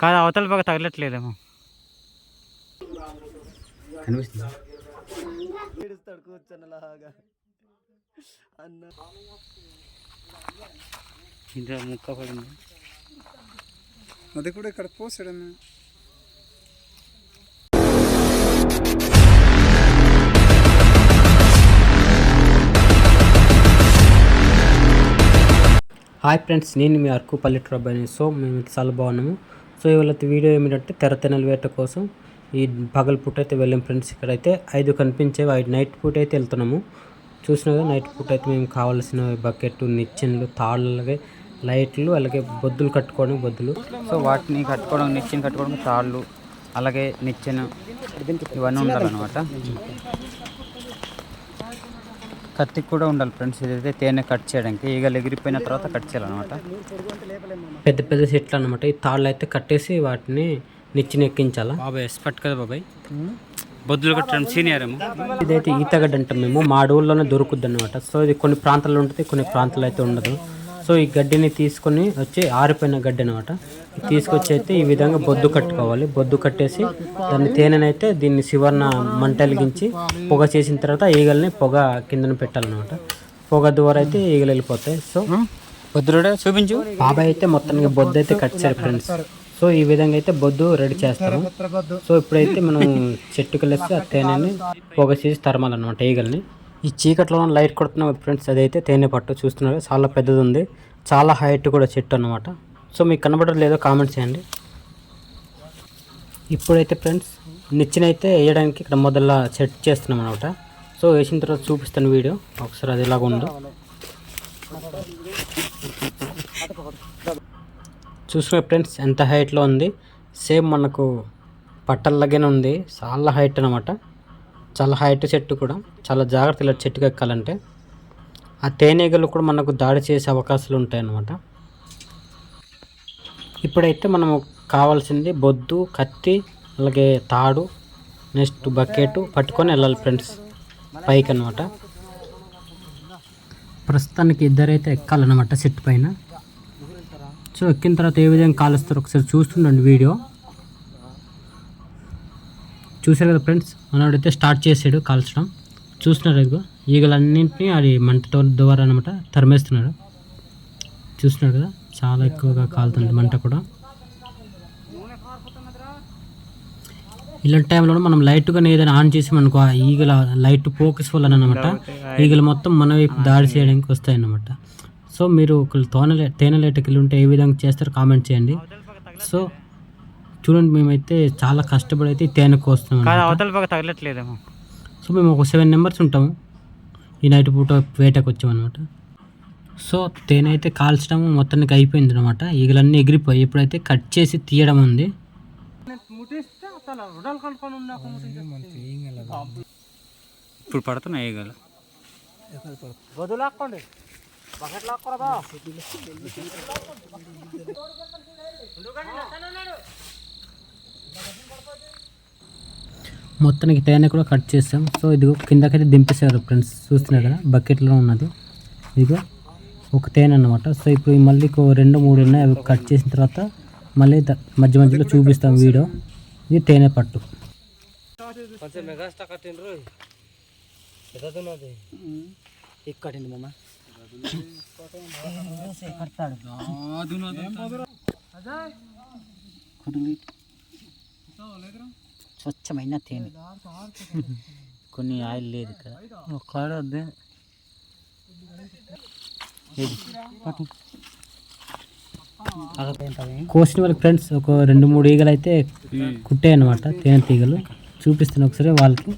కాదు అవతల పక్క తగలట్లేదేమో. కనిపిస్తుంది. ఇందులో ముక్క పడింది. అది కూడా ఇక్కడ పోసాడన్నా హాయ్ ఫ్రెండ్స్ నేను మీ అరకు పల్లెటూరు అబ్బాయిని. సో మేము చాలా బాగున్నాము. సో ఇవాళ వీడియో ఏమిటంటే తెరతెనల వేట కోసం ఈ పగల పూట అయితే వెళ్ళాం ఫ్రెండ్స్ ఇక్కడైతే. ఐదు కనిపించేవి. ఐదు నైట్ పూట అయితే వెళ్తున్నాము. చూసిన కదా నైట్ పూట అయితే మేము కావాల్సిన బకెట్ నిచ్చెనలు తాళ్ళు అలాగే లైట్లు అలాగే బొద్దులు కట్టుకోవడం బొద్దులు. సో వాటిని కట్టుకోవడం నిచ్చెన కట్టుకోవడం తాళ్ళు అలాగే నిచ్చెన ఇవన్నీ ఉండాలన్నమాట. కత్తి కూడా ఉండాలి ఫ్రెండ్స్. ఇదైతే తేనె కట్ చేయడానికి. ఈగలు ఎగిరిపోయిన తర్వాత కట్ చేయాలన్నమాట. పెద్ద పెద్ద సెట్లు అనమాట ఈ తాళ్ళు అయితే కట్టేసి వాటిని నిచ్చెన ఎక్కించాలా బాబాయ్ ఎక్స్పర్ట్ కదా బాబాయ్. బొద్దులు కట్టడం సీనియర్ ఏమో. ఇదైతే ఈతగడ్డ అంటాం మేము. మా అడవుల్లోనే దొరుకుద్ది అనమాట సో ఇది కొన్ని ప్రాంతాల్లో ఉంటుంది కొన్ని ప్రాంతాల్లో అయితే ఉండదు. సో ఈ గడ్డిని తీసుకొని వచ్చి ఆరిపోయిన గడ్డి అనమాట తీసుకొచ్చి అయితే ఈ విధంగా బొద్దు కట్టుకోవాలి. బొద్దు కట్టేసి దాన్ని తేనెనైతే దీన్ని శివర్ణ మంటలిగించి పొగ చేసిన తర్వాత ఈగల్ని పొగ కిందన పెట్టాలన్నమాట. పొగ ద్వారా అయితే ఈగలు వెళ్ళిపోతాయి. సో బొద్దులుడే చూపించు. బాబాయ్ అయితే మొత్తానికి బొద్దు అయితే కట్టారు ఫ్రెండ్స్. సో ఈ విధంగా అయితే బొద్దు రెడీ చేస్తాము సో ఇప్పుడైతే మనం చెట్టుకు వెళ్ళేసి ఆ తేనెని పొగ చేసి తరమాలన్నమాట ఈగల్ని. ఈ చీకట్లో లైట్ కొడుతున్నాం ఫ్రెండ్స్ అదైతే తేనె పట్టు చూస్తున్నారు. చాలా పెద్దది ఉంది చాలా హైట్ కూడా చెట్టు అనమాట సో మీకు కనబడడం లేదో కామెంట్ చేయండి. ఇప్పుడైతే ఫ్రెండ్స్ నిచ్చినైతే వేయడానికి ఇక్కడ మొదల సెట్ చేస్తున్నాం అనమాట సో వేసిన తర్వాత చూపిస్తాను వీడియో. ఒకసారి అది ఎలాగ ఉందో. చూసుకునే ఫ్రెండ్స్ ఎంత హైట్లో ఉంది. సేమ్ మనకు పట్టల్లాగానే ఉంది. చాలా హైట్ అనమాట చాలా హైట్ చెట్టు కూడా చాలా జాగ్రత్త ఇలా చెట్టుకు ఎక్కాలంటే. ఆ తేనెగలు కూడా మనకు దాడి చేసే అవకాశాలు ఉంటాయన్నమాట. ఇప్పుడైతే మనము కావాల్సింది బొద్దు కత్తి అలాగే తాడు నెక్స్ట్ బకెట్ పట్టుకొని వెళ్ళాలి ఫ్రెండ్స్ పైకి అనమాట ప్రస్తుతానికి ఇద్దరైతే ఎక్కాలన్నమాట చెట్టు పైన. సో ఎక్కిన తర్వాత ఏ విధంగా కాలుస్తారో ఒకసారి చూస్తుండండి వీడియో. చూసారు కదా ఫ్రెండ్స్? మనోడైతే స్టార్ట్ చేసాడు కాల్చడం. చూస్తున్నారు ఇదిగో ఈగలన్నింటినీ అది మంటతో ద్వారా అనమాట తరిమేస్తున్నాడు చూస్తున్నారు కదా చాలా ఎక్కువగా కాలుతుంది మంట కూడా. ఇలాంటి టైంలో మనం లైట్గానే ఏదైనా ఆన్ చేసి మనకు ఆ ఈగల లైట్ ఫోకస్ వల్ల అనమాట ఈగలు మొత్తం మన వైపు దాడి చేయడానికి వస్తాయి అన్నమాట సో మీరు తోనలే తోనె తేనె లేటకెళ్ళి ఉంటే ఏ విధంగా చేస్తారో కామెంట్ చేయండి. సో చూడండి మేమైతే చాలా కష్టపడి అయితే తేనె కోస్తున్నాం కాదు. అవతల పక్క తగలట్లేదేమో. సో మేము ఒక సెవెన్ మెంబర్స్ ఉంటాము. ఈ నైట్ పూట వేటకు వచ్చామన్నమాట. సో తేనె అయితే కాల్చడం మొత్తానికి అయిపోయింది అనమాట ఈగలన్నీ ఎగిరిపోయి ఇప్పుడైతే కట్ చేసి తీయడం ఉంది. ఇప్పుడు పడుతున్నాయి ఈగలు. మొత్తానికి తేనె కూడా కట్ చేసాం. సో ఇదిగో కిందకైతే దింపేశారు ఫ్రెండ్స్. చూస్తున్నారు కదా బకెట్లో ఉన్నది. ఇదిగో ఒక తేనె అన్నమాట. సో ఇప్పుడు ఈ మళ్ళీ ఇంకో రెండు మూడు ఉన్నాయి. అవి కట్ చేసిన తర్వాత మళ్ళీ మధ్య మధ్యలో చూపిస్తాం వీడియో. ఇది తేనె పట్టు. మామ. స్వచ్ఛమైన తేనె. కొన్ని ఆయిల్ లేదు ఇక్కడ. కోసిన వాళ్ళకి ఫ్రెండ్స్ ఒక రెండు మూడు ఈగలు అయితే కుట్టాయి అనమాట తేనె తీగలు. చూపిస్తాను ఒకసారి వాళ్ళకి.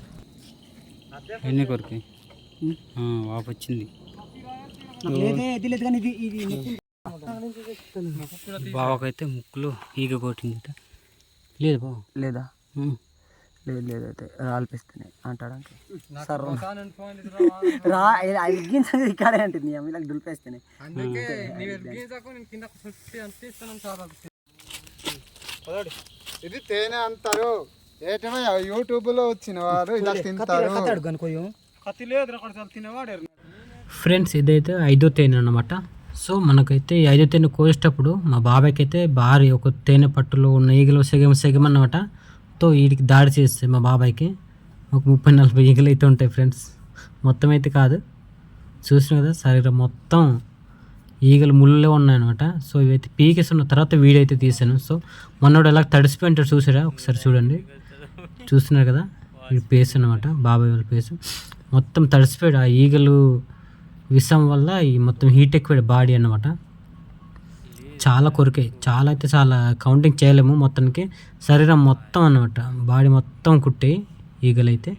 ఎన్ని కొరికి? వాపు వచ్చింది. బావకైతే ముక్కులు ఈగ కొట్టింది లేదు బావ? లేదా. లేదు లేదు అయితే రాల్పిస్తున్నాయి అంటాడానికి సర్ రా ఎగ్గించదు ఇక్కడే అంటే నీ అమ్మకి దులిపేస్తున్నాయి. ఇది తేనె అంటారు. ఏటమే యూట్యూబ్లో వచ్చిన వారు ఇలా తింటారు. ఫ్రెండ్స్ ఇదైతే ఐదో తేనె అనమాట సో మనకైతే ఐదో తేనె కోసేటప్పుడు మా బాబాయ్కి అయితే భారీ ఒక తేనె పట్టులో ఉన్న ఈగలు సెగం సెగం అన్నమాట మొత్తం వీడికి దాడి చేస్తాయి మా బాబాయ్కి ఒక ముప్పై నలభై ఈగలు అయితే ఉంటాయి ఫ్రెండ్స్. మొత్తం అయితే కాదు. చూసిన కదా శరీరం మొత్తం ఈగలు ముళ్ళే ఉన్నాయన్నమాట. సో ఇవైతే పీకేస్తున్న తర్వాత వీడియో అయితే తీసాను సో మొన్నోడు ఎలా తడిసిపోయి ఉంటాడు చూసారా? ఒకసారి చూడండి. చూస్తున్నారు కదా? ఇది పేస్ అనమాట బాబాయ్ వాళ్ళ పేస్. మొత్తం తడిసిపోయాడు. ఆ ఈగలు విషం వల్ల ఈ మొత్తం హీట్ ఎక్కువ బాడీ అన్నమాట. చాలా కొరికాయి చాలా అయితే చాలా కౌంటింగ్ చేయలేము మొత్తానికి. శరీరం మొత్తం అన్నమాట. బాడీ మొత్తం కుట్టే ఈగలైతే.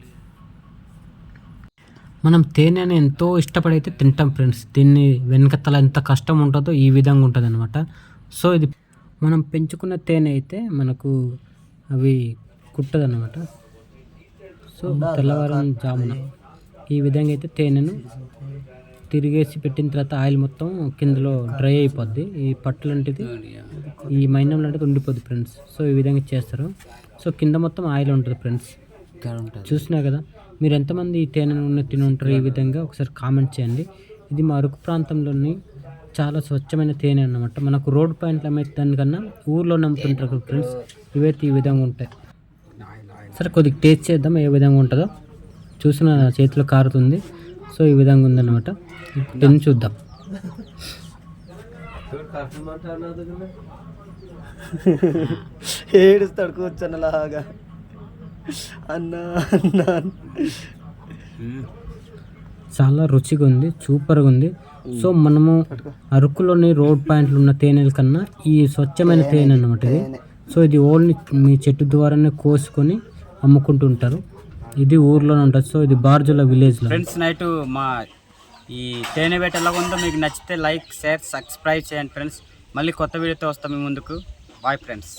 మనం తేనెని ఎంతో ఇష్టపడైతే తింటాం ఫ్రెండ్స్ దీన్ని వెనకతల ఎంత కష్టం ఉంటుందో ఈ విధంగా ఉంటుంది అనమాట సో ఇది మనం పెంచుకున్న తేనె అయితే మనకు అవి కుట్టదన్నమాట. సో తెల్లవారం జామున ఈ విధంగా అయితే తేనెను తిరిగేసి పెట్టిన తర్వాత ఆయిల్ మొత్తం కిందలో డ్రై అయిపోద్ది. ఈ పట్టు లాంటిది ఈ మైనం లాంటిది ఉండిపోద్ది ఫ్రెండ్స్ సో ఈ విధంగా చేస్తారు. సో కింద మొత్తం ఆయిల్ ఉంటుంది ఫ్రెండ్స్ చూసినా కదా మీరు ఎంతమంది ఈ తేనెను నూనె తిని ఉంటారు ఈ విధంగా ఒకసారి కామెంట్ చేయండి. ఇది మా అరకు ప్రాంతంలోని చాలా స్వచ్ఛమైన తేనె అన్నమాట. మనకు రోడ్ పాయింట్లు అమ్మే దానికన్నా ఊర్లో నమ్ముతుంటారు ఫ్రెండ్స్ ఇవైతే ఈ విధంగా ఉంటాయి. సరే కొద్దిగా టేస్ట్ చేద్దాం ఏ విధంగా ఉంటుందో. చూసిన చేతిలో కారుతుంది. సో ఈ విధంగా ఉందన్నమాట. తిని చూద్దాం. ఏడుస్తాడు కూర్చొన్నలాగా అన్నా అన్నా చాలా రుచిగా ఉంది సూపర్గా ఉంది. సో మనము అరకులోని రోడ్ పాయింట్లు ఉన్న తేనెల కన్నా ఈ స్వచ్ఛమైన తేనె అన్నమాట ఇది. సో ఇది ఓన్లీ మీ చెట్టు ద్వారానే కోసుకొని అమ్ముకుంటుంటారు ఇది ఊర్లోనే ఉంటుంది. సో ఇది బార్జుల విలేజ్లో. ఫ్రెండ్స్ నైట్ మా ఈ తేనె ఎలా ఉందో మీకు నచ్చితే లైక్ షేర్ సబ్స్క్రైబ్ చేయండి ఫ్రెండ్స్. మళ్ళీ కొత్త వీడియోతో వస్తాం మీ ముందుకు. Bye friends.